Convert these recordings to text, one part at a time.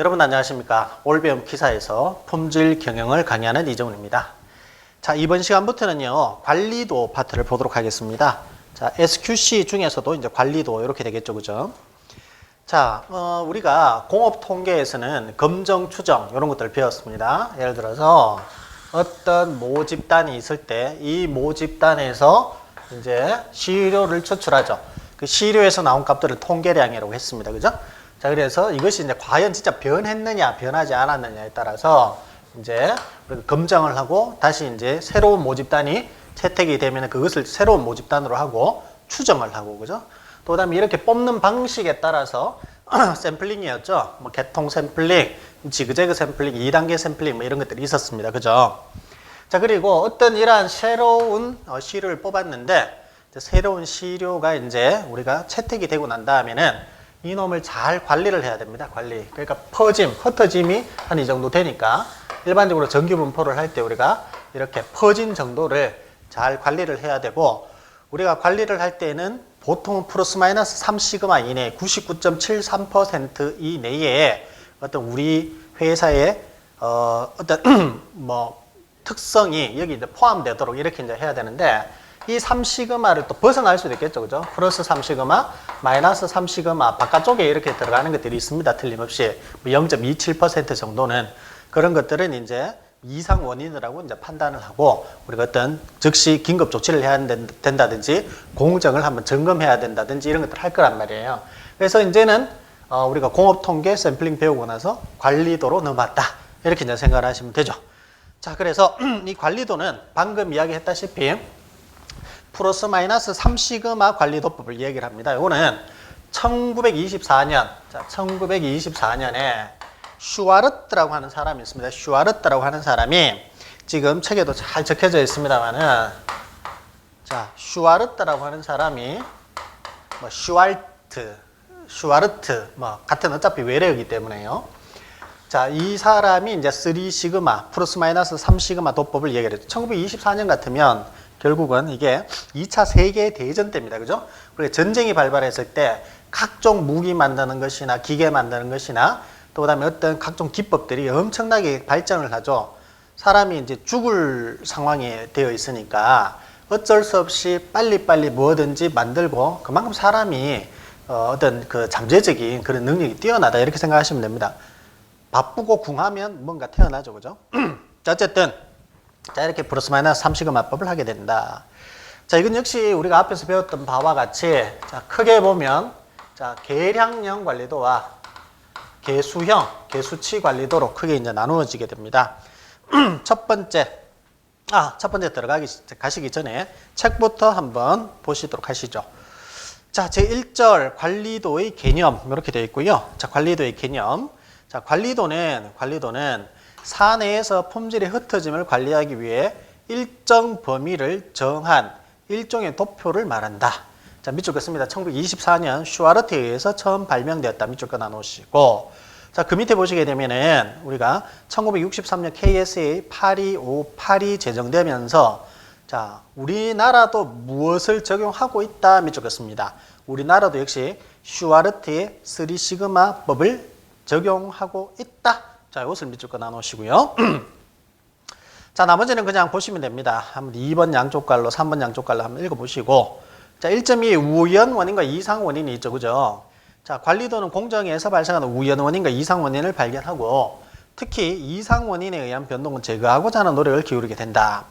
여러분 안녕하십니까? 올 배움 기사에서 품질 경영을 강의하는 이정훈입니다. 자 이번 시간부터는요 관리도 파트를 보도록 하겠습니다. 자 SQC 중에서도 이제 관리도 이렇게 되겠죠 그죠? 자 어, 우리가 공업 통계에서는 검정 추정 이런 것들을 배웠습니다. 예를 들어서 어떤 모집단이 있을 때 이 모집단에서 이제 시료를 추출하죠. 그 시료에서 나온 값들을 통계량이라고 했습니다. 그죠 자, 그래서 이것이 이제 과연 진짜 변했느냐, 변하지 않았느냐에 따라서 이제 검증을 하고 다시 이제 새로운 모집단이 채택이 되면 그것을 새로운 모집단으로 하고 추정을 하고, 그죠? 또 다음에 이렇게 뽑는 방식에 따라서 샘플링이었죠. 뭐 개통 샘플링, 지그재그 샘플링, 2단계 샘플링 뭐 이런 것들이 있었습니다. 그죠? 자, 그리고 어떤 이러한 새로운 어, 시료를 뽑았는데 새로운 시료가 이제 우리가 채택이 되고 난 다음에는 이놈을 잘 관리를 해야 됩니다. 관리. 그러니까 퍼짐, 흩어짐이 한 이 정도 되니까 일반적으로 정규 분포를 할 때 우리가 이렇게 퍼진 정도를 잘 관리를 해야 되고 우리가 관리를 할 때는 보통 플러스 마이너스 3 시그마 이내 99.73% 이내에 어떤 우리 회사의 어, 어떤 뭐 특성이 여기 이제 포함되도록 이렇게 이제 해야 되는데 이 3시그마를 또 벗어날 수도 있겠죠. 그죠? 플러스 3시그마, 마이너스 3시그마 바깥쪽에 이렇게 들어가는 것들이 있습니다. 틀림없이. 뭐0.27% 정도는 그런 것들은 이제 이상 원인이라고 이제 판단을 하고 우리가 어떤 즉시 긴급 조치를 해야 된다든지 공정을 한번 점검해야 된다든지 이런 것들을 할 거란 말이에요. 그래서 이제는 어 우리가 공업 통계 샘플링 배우고 나서 관리도로 넘어왔다. 이렇게 이제 생각을 하시면 되죠. 자, 그래서 이 관리도는 방금 이야기했다시피 플러스 마이너스 3시그마 관리도법을 얘기를 합니다. 이거는 1924년, 자, 1924년에 슈와르트라고 하는 사람이 있습니다. 슈와르트라고 하는 사람이 지금 책에도 잘 적혀져 있습니다만은 자, 슈와르트라고 하는 사람이 뭐 슈왈트, 슈와르트 뭐 같은 어차피 외래어이기 때문에요. 자, 이 사람이 이제 3 시그마 플러스 마이너스 3 시그마 도법을 얘기를 했죠. 1924년 같으면 결국은 이게 2차 세계 대전 때입니다. 그죠? 우리가 전쟁이 발발했을 때 각종 무기 만드는 것이나 기계 만드는 것이나 또 그다음에 어떤 각종 기법들이 엄청나게 발전을 하죠. 사람이 이제 죽을 상황이 되어 있으니까 어쩔 수 없이 빨리빨리 뭐든지 만들고 그만큼 사람이 어, 어떤 그 잠재적인 그런 능력이 뛰어나다 이렇게 생각하시면 됩니다. 바쁘고 궁하면 뭔가 태어나죠. 그죠? 자, 어쨌든 자, 이렇게 플러스 마이너스 3시그 마법을 하게 된다. 자, 이건 역시 우리가 앞에서 배웠던 바와 같이 자, 크게 보면 자, 계량형 관리도와 개수형, 개수치 관리도로 크게 이제 나누어지게 됩니다. 첫 번째 아, 첫 번째 들어가기 가시기 전에 책부터 한번 보시도록 하시죠. 자, 제 1절 관리도의 개념 이렇게 되어 있고요. 자, 관리도의 개념. 자, 관리도는 관리도는 사내에서 품질의 흩어짐을 관리하기 위해 일정 범위를 정한 일종의 도표를 말한다. 자, 밑줄 긋습니다. 1924년 슈와르트에 의해서 처음 발명되었다. 밑줄 끊어 놓으시고. 자, 그 밑에 보시게 되면은 우리가 1963년 KSA 82582 제정되면서 자, 우리나라도 무엇을 적용하고 있다. 밑줄 긋습니다. 우리나라도 역시 슈와르트의 3시그마 법을 적용하고 있다. 자, 이것을 밑줄 거 나누시고요. 자, 나머지는 그냥 보시면 됩니다. 한번 2번 양쪽 갈로, 3번 양쪽 갈로 한번 읽어보시고. 자, 1.2 우연 원인과 이상 원인이 있죠. 그죠? 자, 관리도는 공정에서 발생하는 우연 원인과 이상 원인을 발견하고 특히 이상 원인에 의한 변동을 제거하고자 하는 노력을 기울이게 된다.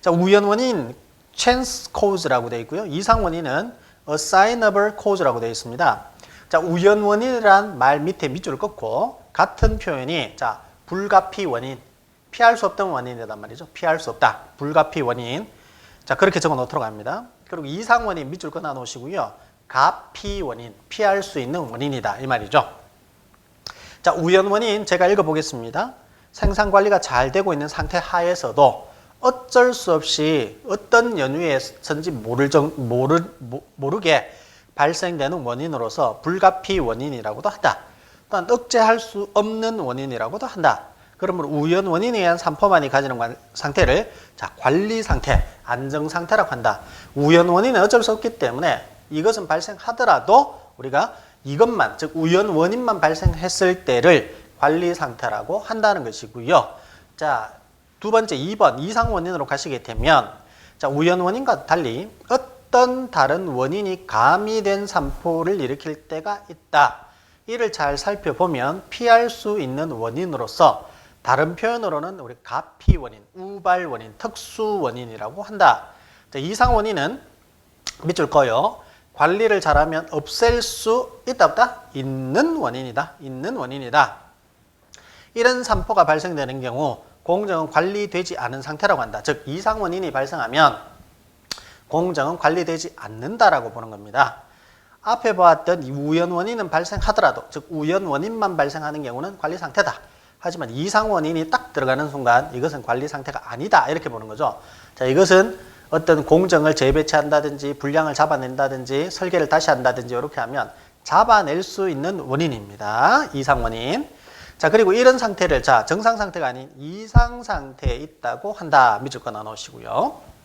자, 우연 원인 chance cause라고 되어 있고요. 이상 원인은 assignable cause라고 되어 있습니다. 자, 우연 원인이란 말 밑에 밑줄을 긋고 같은 표현이 자, 불가피 원인 피할 수 없던 원인이란 말이죠. 피할 수 없다. 불가피 원인. 자, 그렇게 적어 놓도록 합니다. 그리고 이상 원인 밑줄 끊어 놓으시고요. 가피 원인, 피할 수 있는 원인이다. 이 말이죠. 자, 우연 원인 제가 읽어 보겠습니다. 생산 관리가 잘 되고 있는 상태 하에서도 어쩔 수 없이 어떤 연유에선지 모를 정, 모르, 모르게 발생되는 원인으로서 불가피 원인이라고도 한다. 또한 억제할 수 없는 원인이라고도 한다. 그러므로 우연 원인에 의한 산포만이 가지는 상태를 자 관리 상태, 안정 상태라고 한다. 우연 원인은 어쩔 수 없기 때문에 이것은 발생하더라도 우리가 이것만 즉 우연 원인만 발생했을 때를 관리 상태라고 한다는 것이고요. 자, 두 번째 2번 이상 원인으로 가시게 되면 자, 우연 원인과 달리 어떤 다른 원인이 가미된 산포를 일으킬 때가 있다. 이를 잘 살펴보면 피할 수 있는 원인으로서 다른 표현으로는 우리 가피 원인, 우발 원인, 특수 원인이라고 한다. 자, 이상 원인은 밑줄 거요. 관리를 잘하면 없앨 수 있다 없다? 있는 원인이다. 있는 원인이다. 이런 산포가 발생되는 경우 공정은 관리되지 않은 상태라고 한다. 즉 이상 원인이 발생하면 공정은 관리되지 않는다라고 보는 겁니다. 앞에 보았던 이 우연 원인은 발생하더라도 즉 우연 원인만 발생하는 경우는 관리 상태다. 하지만 이상 원인이 딱 들어가는 순간 이것은 관리 상태가 아니다 이렇게 보는 거죠. 자 이것은 어떤 공정을 재배치한다든지 분량을 잡아낸다든지 설계를 다시 한다든지 이렇게 하면 잡아낼 수 있는 원인입니다. 이상 원인. 자 그리고 이런 상태를 자 정상 상태가 아닌 이상 상태에 있다고 한다. 밑줄 거 나누시고요.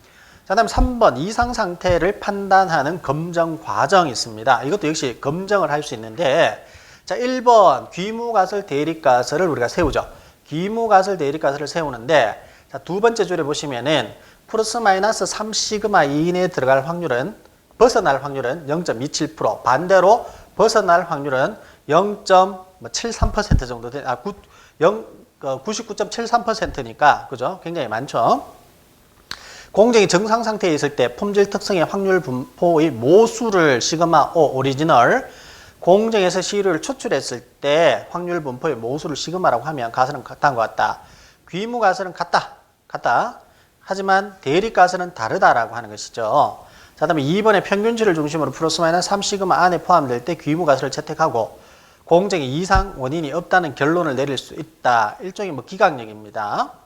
자, 다음 3번 이상 상태를 판단하는 검정 과정이 있습니다. 이것도 역시 검정을 할 수 있는데 자, 1번 귀무가설 대립가설을 우리가 세우죠. 귀무가설 대립가설을 세우는데 자, 두 번째 줄에 보시면은 플러스 마이너스 3 시그마 이내에 들어갈 확률은 벗어날 확률은 0.27% 반대로 벗어날 확률은 0.73% 정도 돼. 아, 9, 0, 99.73%니까 그죠? 굉장히 많죠. 공정이 정상 상태에 있을 때 품질 특성의 확률 분포의 모수를 시그마 O 오리지널 공정에서 시료를 추출했을 때 확률 분포의 모수를 시그마라고 하면 가설은 같다는 것 같다. 귀무 가설은 같다. 같다. 하지만 대립 가설은 다르다라고 하는 것이죠. 자, 다음에 2번의 평균치를 중심으로 플러스 마이너스 3 시그마 안에 포함될 때 귀무 가설을 채택하고 공정의 이상 원인이 없다는 결론을 내릴 수 있다. 일종의 뭐 기각력입니다.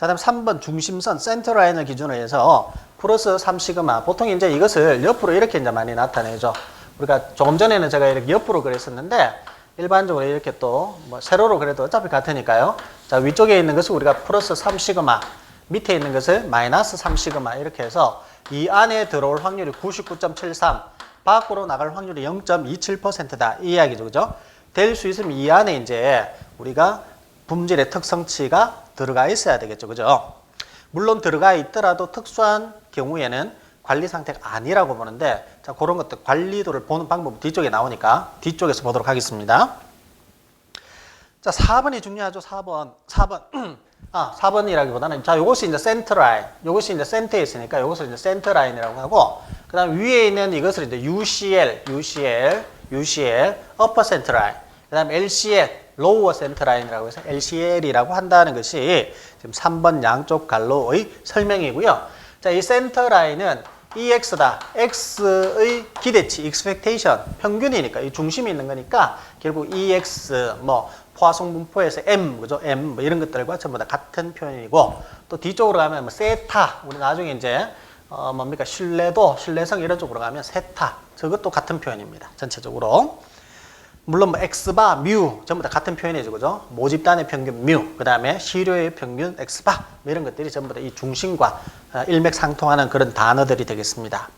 자, 다음 3번 중심선 센터 라인을 기준으로 해서 플러스 3시그마. 보통 이제 이것을 옆으로 이렇게 이제 많이 나타내죠. 우리가 조금 전에는 제가 이렇게 옆으로 그랬었는데 일반적으로 이렇게 또 뭐 세로로 그래도 어차피 같으니까요. 자, 위쪽에 있는 것을 우리가 플러스 3시그마, 밑에 있는 것을 마이너스 3시그마 이렇게 해서 이 안에 들어올 확률이 99.73, 밖으로 나갈 확률이 0.27%다. 이 이야기죠. 그죠? 될 수 있으면 이 안에 이제 우리가 품질의 특성치가 들어가 있어야 되겠죠. 그죠? 물론 들어가 있더라도 특수한 경우에는 관리 상태가 아니라고 보는데 자, 그런 것들 관리도를 보는 방법 뒤쪽에 나오니까 뒤쪽에서 보도록 하겠습니다. 자, 4번이 중요하죠. 4번. 4번. 아, 4번이라기보다는 자, 요것이 이제 센터 라인. 요것이 이제 센터에 있으니까 요것을 이제 센터 라인이라고 하고 그다음 위에 있는 이것을 이제 UCL, UCL, UCL, upper center. 그다음 LCL, lower center line이라고 해서 LCL이라고 한다는 것이 지금 3번 양쪽 갈로의 설명이고요. 자, 이 센터 라인은 EX다. X의 기대치, expectation, 평균이니까 이 중심이 있는 거니까 결국 EX 뭐 포화성 분포에서 M 그죠? M 뭐 이런 것들과 전부 다 같은 표현이고 또 뒤쪽으로 가면 뭐 세타 우리 나중에 이제 어 뭡니까 신뢰도 신뢰성 이런 쪽으로 가면 세타 저것도 같은 표현입니다. 전체적으로 물론 뭐 X바, 뮤 전부 다 같은 표현이죠, 그죠? 모집단의 평균 뮤, 그 다음에 시료의 평균 X바 뭐 이런 것들이 전부 다 이 중심과 어, 일맥상통하는 그런 단어들이 되겠습니다.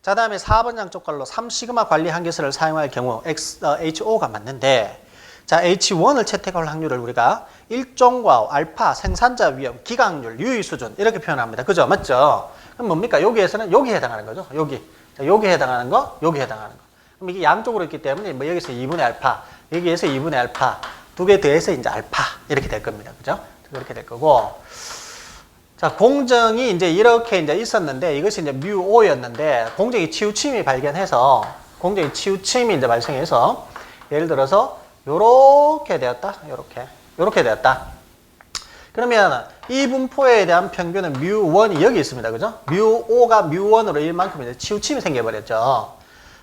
자, 다음에 4번 양쪽 걸로 3시그마 관리 한계수를 사용할 경우 X, 어, HO가 맞는데 자, H1을 채택할 확률을 우리가 일종과 알파, 생산자 위험, 기각률, 유의 수준 이렇게 표현합니다. 그죠? 맞죠? 그럼 뭡니까? 여기에서는 여기 해당하는 거죠. 여기. 자, 여기 해당하는 거, 여기 해당하는 거. 그럼 이게 양쪽으로 있기 때문에 뭐 여기서 2분의 알파, 여기에서 2분의 알파, 두 개 더해서 이제 알파 이렇게 될 겁니다. 그죠? 그렇게 될 거고. 자, 공정이 이제 이렇게 이제 있었는데 이것이 이제 뮤 오였는데 공정이 치우침이 발견해서 공정이 치우침이 이제 발생해서 예를 들어서 요렇게 되었다. 요렇게. 요렇게 되었다. 그러면 이 분포에 대한 평균은 뮤 1이 여기 있습니다. 그죠? 뮤 5가 뮤 1으로 일만큼 이제 치우침이 생겨버렸죠.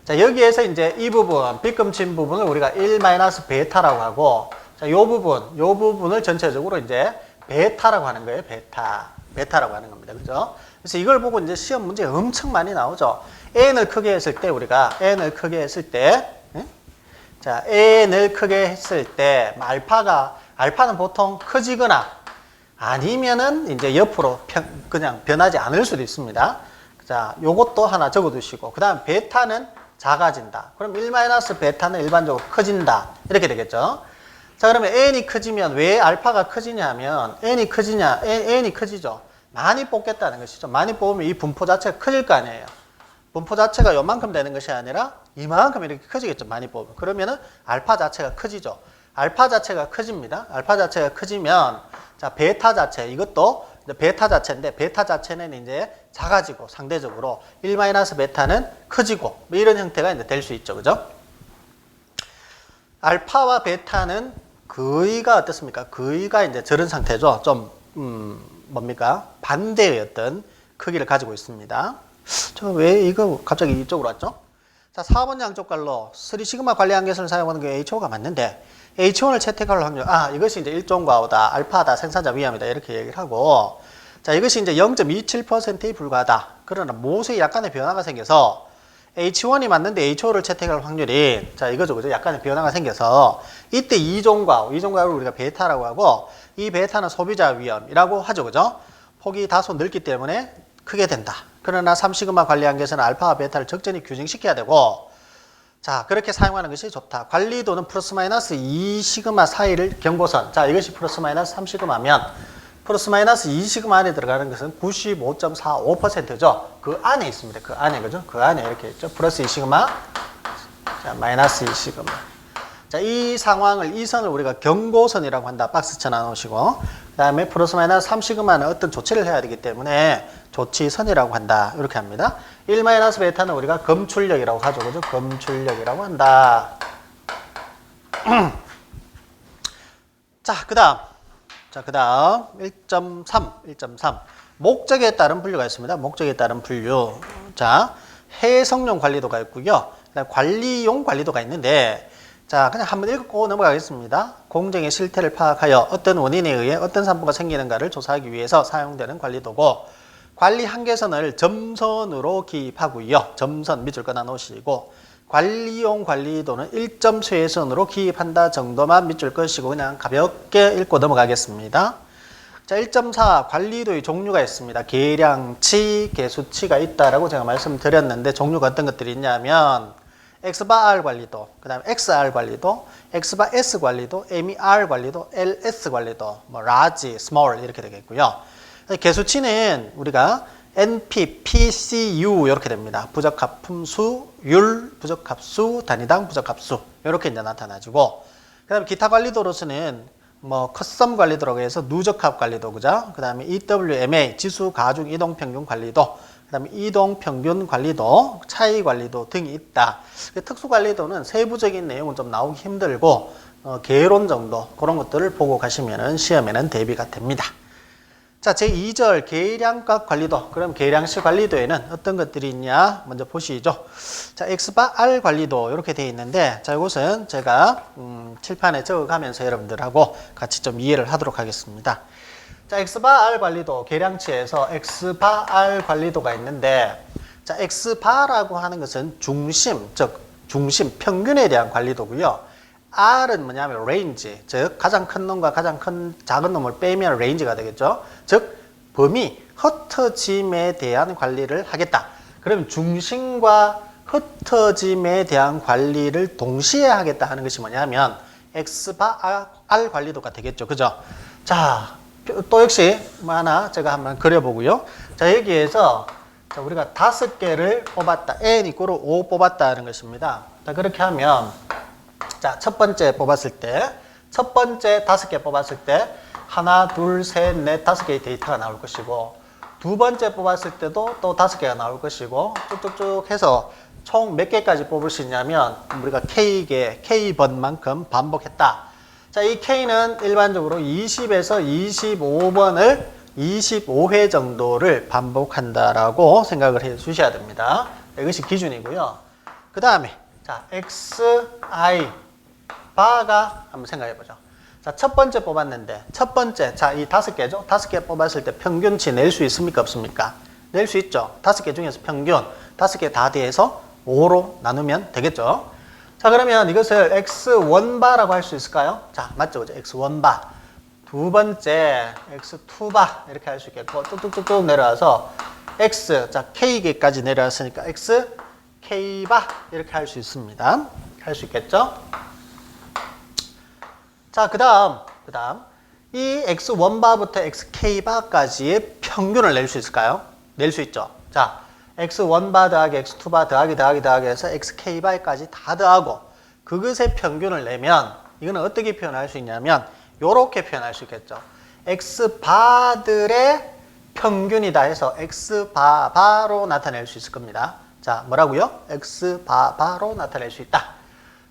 자, 여기에서 이제 이 부분, 빗금친 부분을 우리가 1 베타라고 하고, 자, 요 부분, 요 부분을 전체적으로 이제 베타라고 하는 거예요. 베타. 베타라고 하는 겁니다. 그죠? 그래서 이걸 보고 이제 시험 문제 엄청 많이 나오죠. n을 크게 했을 때 우리가 n을 크게 했을 때, 응? 자, n을 크게 했을 때 알파가 알파는 보통 커지거나 아니면은 이제 옆으로 편- 그냥 변하지 않을 수도 있습니다. 자, 요것도 하나 적어 두시고 그다음 베타는 작아진다. 그럼 1 베타는 일반적으로 커진다. 이렇게 되겠죠. 자, 그러면 n이 커지면 왜 알파가 커지냐면 n이 커지냐, n, n이 커지죠. 많이 뽑겠다는 것이죠. 많이 뽑으면 이 분포 자체가 커질 거 아니에요. 분포 자체가 요만큼 되는 것이 아니라 이만큼 이렇게 커지겠죠. 많이 뽑으면. 그러면은 알파 자체가 커지죠. 알파 자체가 커집니다. 알파 자체가 커지면 자, 베타 자체 이것도 베타 자체인데 베타 자체는 이제 작아지고 상대적으로 1 베타는 커지고 뭐 이런 형태가 이제 될 수 있죠. 그죠? 알파와 베타는 거의가 어떻습니까? 거의가 이제 저런 상태죠. 좀 음, 뭡니까? 반대의 어떤 크기를 가지고 있습니다. 저 왜 이거 갑자기 이쪽으로 왔죠? 자, 4번 양쪽 갈로 3시그마 관리 한계선을 사용하는 게 H5가 맞는데 H1을 채택할 확률, 아, 이것이 이제 1종 과오다, 알파다, 생산자 위험이다 이렇게 얘기를 하고 자, 이것이 이제 0.27%에 불과하다. 그러나 모수에 약간의 변화가 생겨서 H1이 맞는데 H5를 채택할 확률이 자 이거죠 그죠? 약간의 변화가 생겨서 이때 이종과오 이종과오를 우리가 베타라고 하고 이 베타는 소비자 위험이라고 하죠 그죠? 폭이 다소 넓기 때문에 크게 된다. 그러나 3시그마 관리 한계에서는 알파와 베타를 적절히 규정시켜야 되고 자 그렇게 사용하는 것이 좋다 관리도는 플러스 마이너스 2 시그마 사이를 경고선 자 이것이 플러스 마이너스 3 시그마면 플러스 마이너스 2 시그마 안에 들어가는 것은 95.45%죠. 그 안에 있습니다. 그 안에, 그죠? 그 안에 이렇게 있죠. 플러스 2 시그마, 자, 마이너스 2 시그마. 자, 이 상황을, 이 선을 우리가 경고선이라고 한다. 박스 쳐 나누시고. 그 다음에 플러스 마이너스 3시그마는 어떤 조치를 해야 되기 때문에 조치선이라고 한다. 이렇게 합니다. 1 마이너스 베타는 우리가 검출력이라고 하죠. 그죠? 검출력이라고 한다. 자, 그 다음. 자, 그 다음 1.3, 1.3. 목적에 따른 분류가 있습니다. 목적에 따른 분류. 자, 해석용 관리도가 있고요. 관리용 관리도가 있는데, 자, 그냥 한번 읽고 넘어가겠습니다. 공정의 실태를 파악하여 어떤 원인에 의해 어떤 산부가 생기는가를 조사하기 위해서 사용되는 관리도고, 관리 한계선을 점선으로 기입하고요. 점선 밑줄 끊어 놓으시고, 관리용 관리도는 1점 쇄선으로 기입한다 정도만 밑줄 끄시고 그냥 가볍게 읽고 넘어가겠습니다. 자, 1.4 관리도의 종류가 있습니다. 계량치, 계수치가 있다라고 제가 말씀드렸는데 종류가 어떤 것들이 있냐면 X바 R 관리도, 그 다음에 XR 관리도, X바 S 관리도, MER 관리도, LS 관리도, 뭐 large, small 이렇게 되겠고요. 계수치는 우리가 NP, PCU 이렇게 됩니다. 부적합품수, 율, 부적합수, 단위당 부적합수 이렇게 이제 나타나지고 그 다음에 기타 관리도로서는 뭐 커썸 관리도라고 해서 누적합 관리도 그죠? 그 다음에 EWMA 지수 가중 이동 평균 관리도 그다음에 이동 평균 관리도, 차이 관리도 등이 있다. 특수 관리도는 세부적인 내용은 좀 나오기 힘들고 어, 개론 정도 그런 것들을 보고 가시면은 시험에는 대비가 됩니다. 자, 제2절 계량값 관리도. 그럼 계량식 관리도에는 어떤 것들이 있냐? 먼저 보시죠. 자, X바 R 관리도 이렇게 되어 있는데 자, 이것은 제가 음, 칠판에 적어가면서 여러분들하고 같이 좀 이해를 하도록 하겠습니다. 자, X바 R 관리도 계량치에서 X바 R 관리도가 있는데 자, X바라고 하는 것은 중심, 즉 중심 평균에 대한 관리도고요. R은 뭐냐면 range, 즉 가장 큰 놈과 가장 큰 작은 놈을 빼면 range가 되겠죠. 즉 범위, 흩어짐에 대한 관리를 하겠다. 그럼 중심과 흩어짐에 대한 관리를 동시에 하겠다 하는 것이 뭐냐면 X바 R 관리도가 되겠죠. 그죠? 자, 또 역시 뭐 하나 제가 한번 그려보고요. 자, 여기에서 자, 우리가 다섯 개를 뽑았다. N 이꼬르 5 뽑았다는 것입니다. 자, 그렇게 하면 자, 첫 번째 뽑았을 때, 첫 번째 다섯 개 뽑았을 때, 하나, 둘, 셋, 넷, 다섯 개의 데이터가 나올 것이고, 두 번째 뽑았을 때도 또 다섯 개가 나올 것이고, 쭉쭉쭉 해서 총 몇 개까지 뽑을 수 있냐면, 우리가 K개, K번만큼 반복했다. 자, 이 K는 일반적으로 20에서 25번을 25회 정도를 반복한다라고 생각을 해 주셔야 됩니다. 이것이 기준이고요. 그 다음에, 자, XI, 바가 한번 생각해 보죠. 자, 첫 번째 뽑았는데, 첫 번째, 자, 이 다섯 개죠? 다섯 개 뽑았을 때 평균치 낼 수 있습니까? 없습니까? 낼 수 있죠. 다섯 개 중에서 평균, 다섯 개 다 대해서 5로 나누면 되겠죠. 자, 그러면 이것을 X1바라고 할 수 있을까요? 자, 맞죠? 그죠? X1바. 두 번째, X2바. 이렇게 할 수 있겠고, 뚝뚝뚝뚝 내려와서 X, 자, K개까지 내려왔으니까 X, K바. 이렇게 할 수 있습니다. 할 수 있겠죠? 자, 그 다음, 그 다음. 이 x1바부터 xk바까지의 평균을 낼 수 있을까요? 낼 수 있죠. 자, x1바 더하기 x2바 더하기 더하기 더하기 해서 xk바까지 다 더하고 그것의 평균을 내면 이거는 어떻게 표현할 수 있냐면 요렇게 표현할 수 있겠죠. x바들의 평균이다 해서 x바바로 나타낼 수 있을 겁니다. 자, 뭐라고요? x바바로 나타낼 수 있다.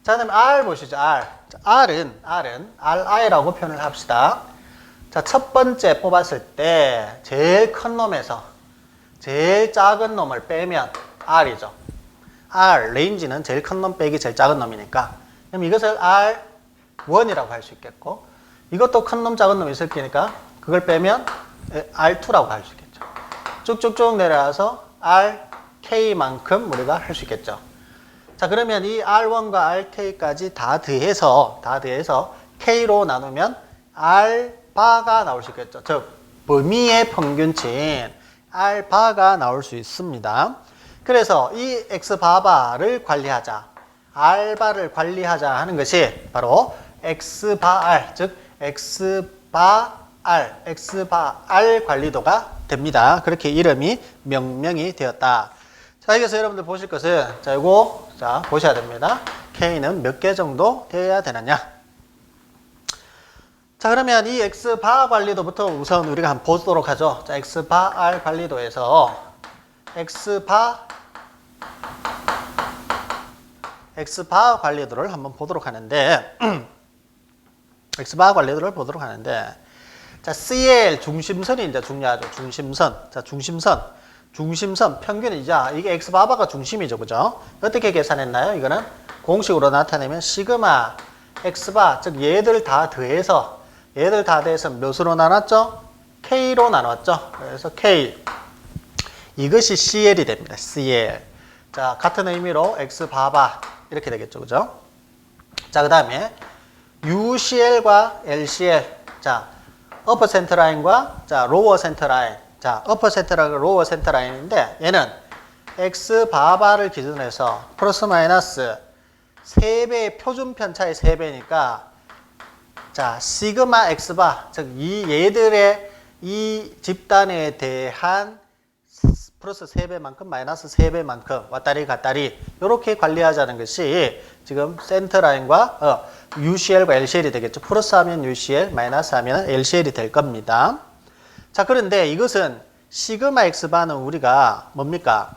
자, 그다음에 R 보시죠. R. 자, R은 R은 RI라고 표현을 합시다. 자, 첫 번째 뽑았을 때 제일 큰 놈에서 제일 작은 놈을 빼면 R이죠. R 레인지는 제일 큰 놈 빼기 제일 작은 놈이니까. 그럼 이것을 R1이라고 할 수 있겠고 이것도 큰 놈 작은 놈이 있을 테니까 그걸 빼면 R2라고 할 수 있겠죠. 쭉쭉쭉 내려와서 RK만큼 우리가 할 수 있겠죠. 자, 그러면 이 R1과 RK까지 다 더해서, 다 더해서 K로 나누면 R바가 나올 수 있겠죠. 즉, 범위의 평균치인 R바가 나올 수 있습니다. 그래서 이 X바바를 관리하자. R바를 관리하자 하는 것이 바로 X바R, 즉, X바R, X바R 관리도가 됩니다. 그렇게 이름이 명명이 되었다. 자, 여기서 여러분들 보실 것은, 자, 이거, 자, 보셔야 됩니다. K는 몇 개 정도 되어야 되느냐. 자, 그러면 이 X바 관리도부터 우선 우리가 한번 보도록 하죠. 자, X바 R 관리도에서 X바 X바 관리도를 한번 보도록 하는데, X바 관리도를 보도록 하는데, 자, CL 중심선이 이제 중요하죠. 중심선. 자, 중심선. 중심선 평균이자 이게 X바바가 중심이죠. 그죠? 어떻게 계산했나요? 이거는 공식으로 나타내면 시그마 X바 즉 얘들 다 더해서 얘들 다 더해서 몇으로 나눴죠? K로 나눴죠. 그래서 K 이것이 CL이 됩니다. CL. 자, 같은 의미로 X바바 이렇게 되겠죠. 그죠? 자, 그 다음에 UCL과 LCL. 자, 어퍼 센터 라인과 자, 로어 센터 라인. 자, 어퍼 센터 라인, 로어 센터 라인인데 얘는 x 바바를 기준으로 해서 플러스 마이너스 3배의 표준 편차의 3배니까 자, 시그마 x 바, 즉 이 얘들의 이 집단에 대한 플러스 3배만큼 마이너스 3배만큼 왔다리 갔다리 이렇게 관리하자는 것이 지금 센터 라인과 어, UCL과 LCL이 되겠죠. 플러스 하면 UCL, 마이너스 하면 LCL이 될 겁니다. 자, 그런데 이것은 시그마 X바는 우리가 뭡니까?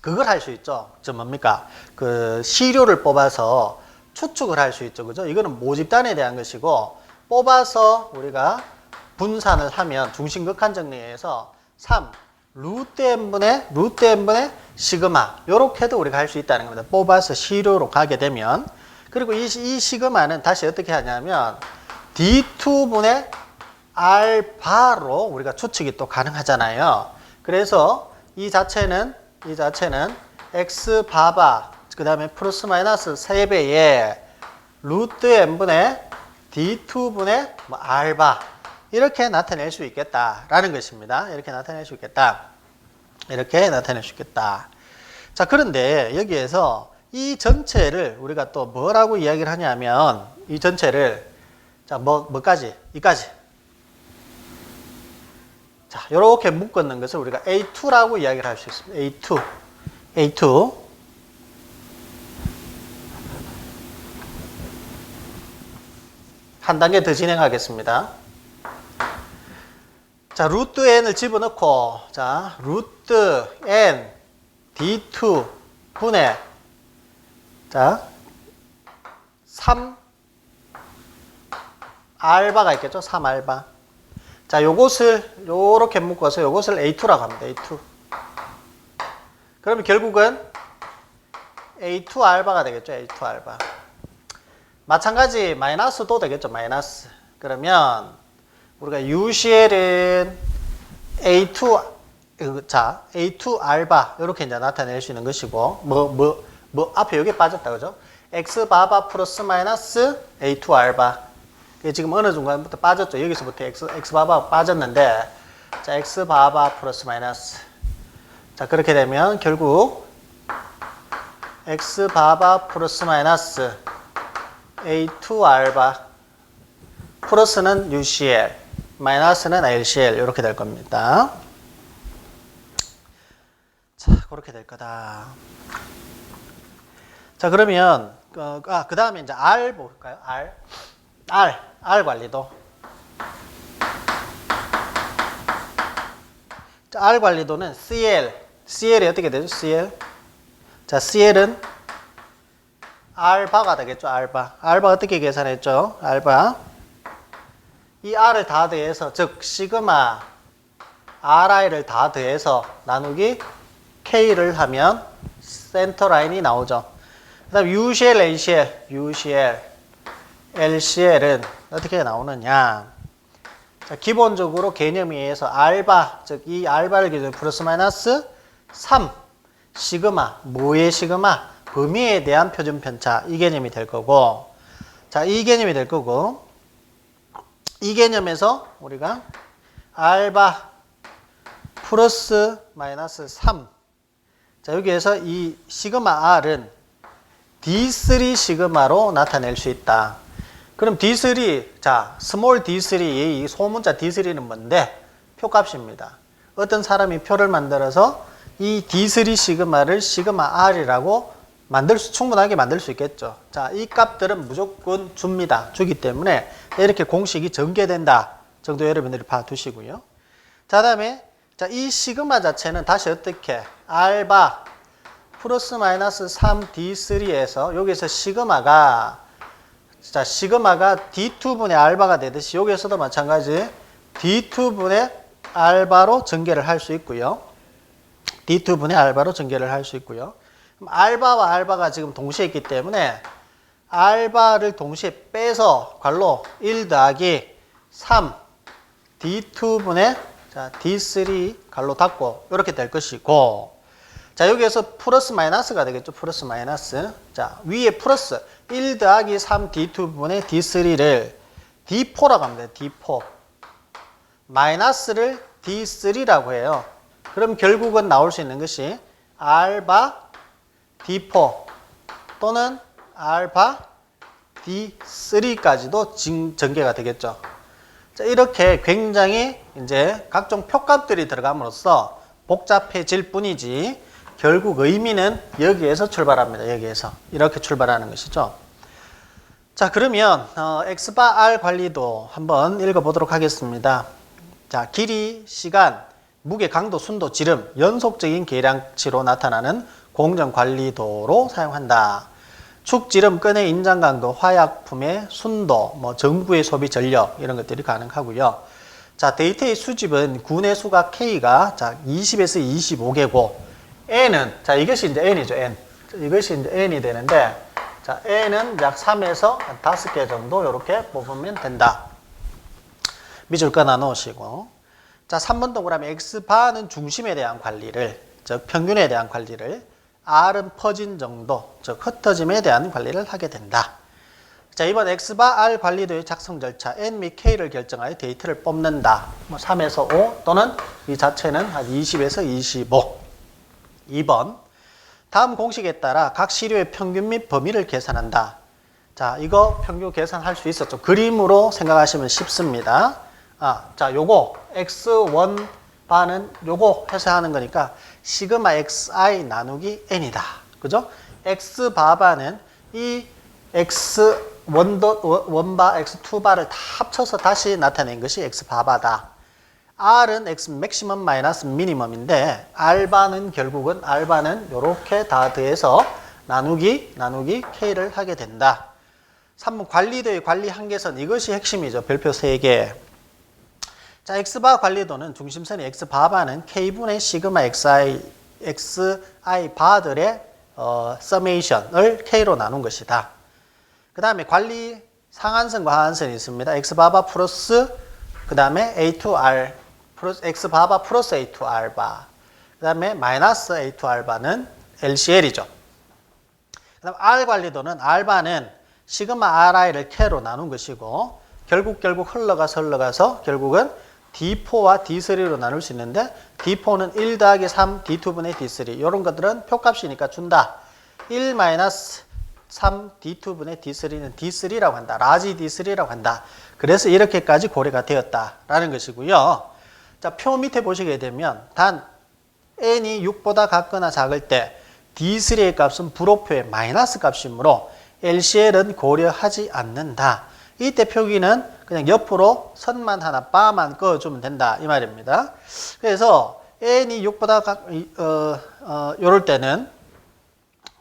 그걸 할 수 있죠. 저 뭡니까? 그 시료를 뽑아서 추측을 할 수 있죠. 그죠? 이거는 모집단에 대한 것이고 뽑아서 우리가 분산을 하면 중심 극한 정리에서 3 루트 n분의 루트 n분의 시그마 요렇게도 우리가 할 수 있다는 겁니다. 뽑아서 시료로 가게 되면 그리고 이, 이 시그마는 다시 어떻게 하냐면 D2분의 알바로 우리가 추측이 또 가능하잖아요. 그래서 이 자체는 이 자체는 x 바바 그 다음에 플러스 마이너스 3배의 루트 n분의 d2분의 뭐 알바 이렇게 나타낼 수 있겠다라는 것입니다. 이렇게 나타낼 수 있겠다. 이렇게 나타낼 수 있겠다. 자 그런데 여기에서 이 전체를 우리가 또 뭐라고 이야기를 하냐면 이 전체를 자 뭐 뭐까지 이까지 자, 이렇게 묶었는 것을 우리가 A2라고 이야기를 할 수 있습니다. A2. A2. 한 단계 더 진행하겠습니다. 자, 루트 n을 집어넣고, 자, 루트 n d2 분의, 자, 3 알바가 있겠죠? 3 알바. 자, 요것을 요렇게 묶어서 요것을 A2라고 합니다. A2. 그러면 결국은 A2 알바가 되겠죠. A2 알바. 마찬가지 마이너스도 되겠죠. 마이너스. 그러면 우리가 UCL은 A2 그, 자, A2 알바 이렇게 이제 나타낼 수 있는 것이고 뭐 뭐 뭐 앞에 여기 빠졌다 그죠? X 바바 플러스 마이너스 A2 알바 지금 어느 중간부터 빠졌죠. 여기서부터 x, x 바바 빠졌는데, 자, x 바바 플러스 마이너스. 자, 그렇게 되면 결국 x 바바 플러스 마이너스 a2 알바. 플러스는 UCL, 마이너스는 LCL 이렇게 될 겁니다. 자, 그렇게 될 거다. 자, 그러면 어, 아, 그다음에 이제 R 볼까요? R. R. R 관리도. 자, R 관리도는 CL. CL이 어떻게 되죠? CL. 자, CL은 알바가 되겠죠. 알바. 알바 어떻게 계산했죠? 알바. 이 R을 다 더해서 즉 시그마 RI를 다 더해서 나누기 K를 하면 센터 라인이 나오죠. 그 다음 UCL, LCL, UCL, LCL은 어떻게 나오느냐? 자, 기본적으로 개념에 의해서 알바, 즉 이 알바를 기준 플러스 마이너스 3 시그마, 뭐의 시그마? 범위에 대한 표준 편차 이 개념이 될 거고 자, 이 개념이 될 거고 이 개념에서 우리가 알바 플러스 마이너스 3 자, 여기에서 이 시그마 R은 D3 시그마로 나타낼 수 있다. 그럼 D3, 자, 스몰 D3의 이 소문자 D3는 뭔데? 표값입니다. 어떤 사람이 표를 만들어서 이 D3 시그마를 시그마 R이라고 만들 수, 충분하게 만들 수 있겠죠. 자, 이 값들은 무조건 줍니다. 주기 때문에 이렇게 공식이 전개된다. 정도 여러분들이 봐두시고요. 자, 다음에 자, 이 시그마 자체는 다시 어떻게 알바 플러스 마이너스 3D3에서 여기서 시그마가 자, 시그마가 D2분의 알바가 되듯이 여기에서도 마찬가지 D2분의 알바로 전개를 할 수 있고요. D2분의 알바로 전개를 할 수 있고요. 알바와 알바가 지금 동시에 있기 때문에 알바를 동시에 빼서 괄로 1 더하기 3 D2분의 자, D3 갈로 닫고 이렇게 될 것이고 자 여기에서 플러스 마이너스가 되겠죠. 플러스 마이너스. 자 위에 플러스 1 더하기 3 D2분의 D3를 D4라고 합니다 D4 마이너스를 D3라고 해요. 그럼 결국은 나올 수 있는 것이 알바 D4 또는 알바 D3까지도 전개가 되겠죠 자, 이렇게 굉장히 이제 각종 표값들이 들어감으로써 복잡해질 뿐이지 결국 의미는 여기에서 출발합니다. 여기에서 이렇게 출발하는 것이죠. 자 그러면 어, X바 R 관리도 한번 읽어보도록 하겠습니다. 자 길이, 시간, 무게, 강도, 순도, 지름 연속적인 계량치로 나타나는 공정 관리도로 사용한다. 축, 지름, 끈의 인장 강도, 화약품의 순도, 뭐 전구의 소비 전력 이런 것들이 가능하고요. 자, 데이터의 수집은 군의 수가 K가 자, 20에서 25개고 N은 자, 이것이 이제 N이죠, N. 이것이 이제 N이 되는데 자, N은 약 3에서 5개 정도 이렇게 뽑으면 된다. 밑줄 끊어 놓으시고 자, 3번 동그라미 X바는 중심에 대한 관리를 즉 평균에 대한 관리를 R은 퍼진 정도, 즉 흩어짐에 대한 관리를 하게 된다. 자, 이번 X바 R 관리도의 작성 절차 N 및 K를 결정하여 데이터를 뽑는다. 뭐 3에서 5 또는 이 자체는 한 20에서 25. 2번. 다음 공식에 따라 각 시료의 평균 및 범위를 계산한다. 자, 이거 평균 계산할 수 있었죠. 그림으로 생각하시면 쉽습니다. 아, 자, 요거 X1 바는 요거 해서 하는 거니까 시그마 xi 나누기 n이다. 그죠? x 바바는 이 x 원도 원바 x2 바를 다 합쳐서 다시 나타낸 것이 x 바바다. r은 x 맥시멈 마이너스 미니멈인데 알바는 결국은 알바는 이렇게 다 더해서 나누기 나누기 k를 하게 된다. 3번 관리도의 관리 한계선 이것이 핵심이죠. 별표 3개. 자, x바 관리도는 중심선이 x바바는 k분의 시그마 xi, xi 바들의 어, 서메이션을 k로 나눈 것이다. 그 다음에 관리 상한선과 하한선이 있습니다. x바바 플러스 그 다음에 a2r 플러스 x바바 플러스 a2r 바. 그 다음에 마이너스 a2r 바는 LCL이죠. 그 다음 R 관리도는 R바는 시그마 RI를 K로 나눈 것이고 결국 결국 흘러가서 흘러가서 결국은 D4와 D3로 나눌 수 있는데 D4는 1 더하기 3 D2분의 D3 이런 것들은 표값이니까 준다. 1 마이너스 3 D2분의 D3는 D3라고 한다. 라지 D3라고 한다. 그래서 이렇게까지 고려가 되었다라는 것이고요. 자, 표 밑에 보시게 되면 단 n이 6보다 같거나 작을 때 D3의 값은 불호표의 마이너스 값이므로 LCL은 고려하지 않는다. 이때 표기는 그냥 옆으로 선만 하나 바만 그어주면 된다 이 말입니다. 그래서 n이 6보다 각, 어, 어, 요럴 때는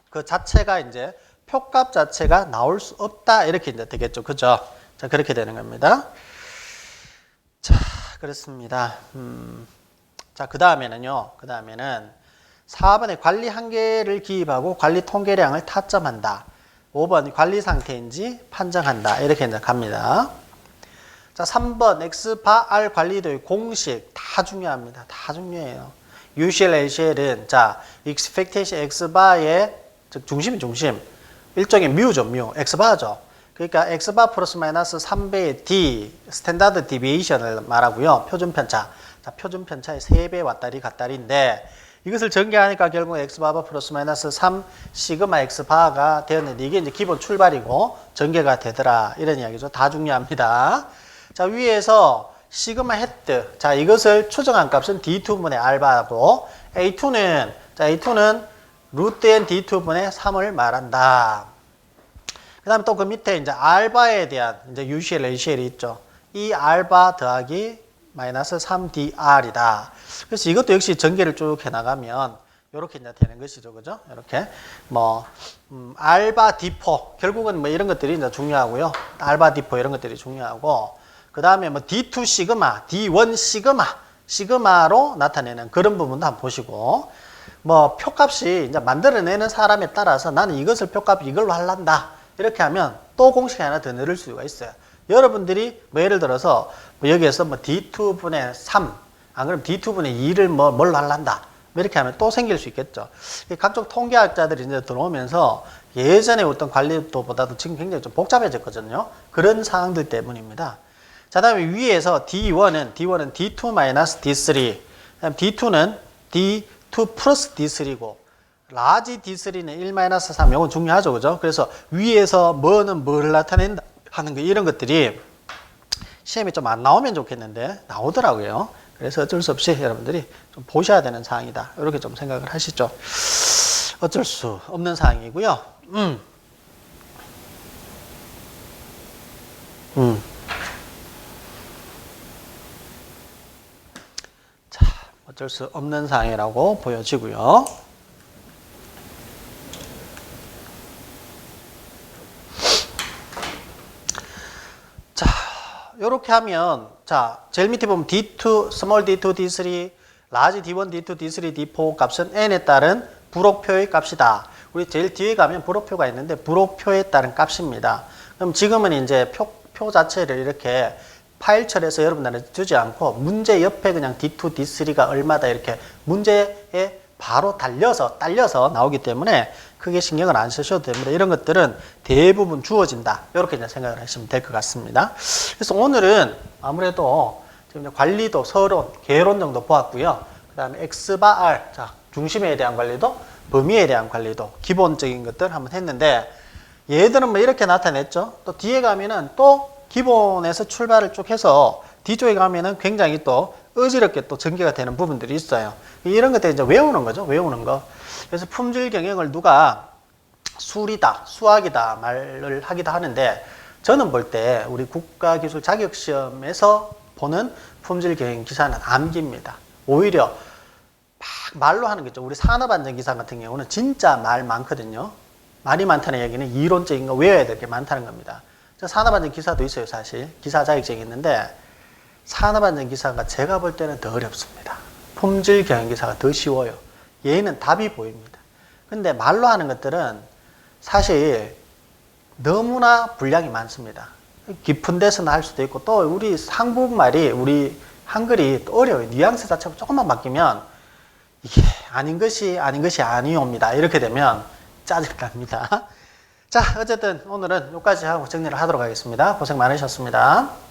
그 자체가 이제 표값 자체가 나올 수 없다 이렇게 이제 되겠죠, 그죠? 자 그렇게 되는 겁니다. 자 그렇습니다. 음, 자그 다음에는요, 그 다음에는 4번에 관리 한계를 기입하고 관리 통계량을 타점한다. 5번 관리 상태인지 판정한다. 이렇게 이제 갑니다. 자, 3번 X바 R 관리도의 공식 다 중요합니다. 다 중요해요. UCL, LCL은 자, expectation X바의 즉 중심이 중심. 일종의 뮤죠, 뮤. X바죠. 그러니까 X바 플러스 마이너스 3배의 D, 스탠다드 디비에이션을 말하고요. 표준 편차. 자, 표준 편차의 3배 왔다리 갔다리인데 이것을 전개하니까 결국 X바바 플러스 마이너스 3 시그마 X바가 되었는데 이게 이제 기본 출발이고 전개가 되더라. 이런 이야기죠. 다 중요합니다. 자, 위에서 시그마 헤트. 자, 이것을 추정한 값은 D2분의 알바고 A2는 자, A2는 루트 n D2분의 3을 말한다. 그 다음에 또 그 밑에 이제 알바에 대한 이제 UCL, LCL이 있죠. 이 알바 더하기 마이너스 3DR이다. 그래서 이것도 역시 전개를 쭉 해나가면 이렇게 이제 되는 것이죠. 그죠? 이렇게. 뭐, 음, 알바 디포. 결국은 뭐 이런 것들이 이제 중요하고요. 알바 디포 이런 것들이 중요하고. 그 다음에 뭐 D2 시그마, D1 시그마, 시그마로 나타내는 그런 부분도 한번 보시고. 뭐 표값이 이제 만들어내는 사람에 따라서 나는 이것을 표값 이걸로 할란다. 이렇게 하면 또 공식이 하나 더 늘을 수가 있어요. 여러분들이 뭐 예를 들어서 뭐 여기에서 뭐 D2 분의 3, 안 그러면 D2 분의 2를 뭐 뭘로 할란다. 뭐 이렇게 하면 또 생길 수 있겠죠. 이 각종 통계학자들이 이제 들어오면서 예전에 어떤 관리도보다도 지금 굉장히 좀 복잡해졌거든요. 그런 사항들 때문입니다. 자, 다음에 위에서 D1은, D1은 D2 마이너스 D3, 그다음 D2는 D2 플러스 D3고, 라지 D3는 1 마이너스 3, 이건 중요하죠. 그죠? 그래서 위에서 뭐는 뭐를 나타낸다 하는 거, 이런 것들이 시험에 좀 안 나오면 좋겠는데, 나오더라고요. 그래서 어쩔 수 없이 여러분들이 좀 보셔야 되는 사항이다. 이렇게 좀 생각을 하시죠. 어쩔 수 없는 사항이고요. 음. 음. 자, 어쩔 수 없는 사항이라고 보여지고요. 자, 이렇게 하면 자, 제일 밑에 보면 D2, small D2, D3, large D1, D2, D3, D4 값은 n에 따른 불호표의 값이다. 우리 제일 뒤에 가면 불호표가 있는데 불호표에 따른 값입니다. 그럼 지금은 이제 표, 표 자체를 이렇게 파일 처리해서 여러분들한테 주지 않고 문제 옆에 그냥 D2, D3가 얼마다 이렇게 문제에 바로 달려서 딸려서 나오기 때문에 크게 신경을 안 쓰셔도 됩니다. 이런 것들은 대부분 주어진다. 이렇게 생각을 하시면 될 것 같습니다. 그래서 오늘은 아무래도 지금 관리도, 서론, 개론 정도 보았고요. 그 다음에 X바 R, 자, 중심에 대한 관리도, 범위에 대한 관리도, 기본적인 것들 한번 했는데, 얘들은 뭐 이렇게 나타냈죠. 또 뒤에 가면은 또 기본에서 출발을 쭉 해서 뒤쪽에 가면은 굉장히 또 어지럽게 또 전개가 되는 부분들이 있어요. 이런 것들 이제 외우는 거죠. 외우는 거. 그래서 품질 경영을 누가 술이다, 수학이다 말을 하기도 하는데 저는 볼 때 우리 국가기술 자격시험에서 보는 품질 경영 기사는 암기입니다. 오히려 막 말로 하는 거죠. 우리 산업안전 기사 같은 경우는 진짜 말 많거든요. 말이 많다는 얘기는 이론적인 거 외워야 될 게 많다는 겁니다. 저 산업안전 기사도 있어요, 사실. 기사 자격증이 있는데 산업안전 기사가 제가 볼 때는 더 어렵습니다. 품질 경영 기사가 더 쉬워요. 얘는 답이 보입니다. 근데 말로 하는 것들은 사실 너무나 분량이 많습니다. 깊은 데서는 할 수도 있고 또 우리 한국말이 우리 한글이 또 어려워요. 뉘앙스 자체가 조금만 바뀌면 이게 아닌 것이 아닌 것이 아니옵니다. 이렇게 되면 짜증납니다. 자, 어쨌든 오늘은 여기까지 하고 정리를 하도록 하겠습니다. 고생 많으셨습니다.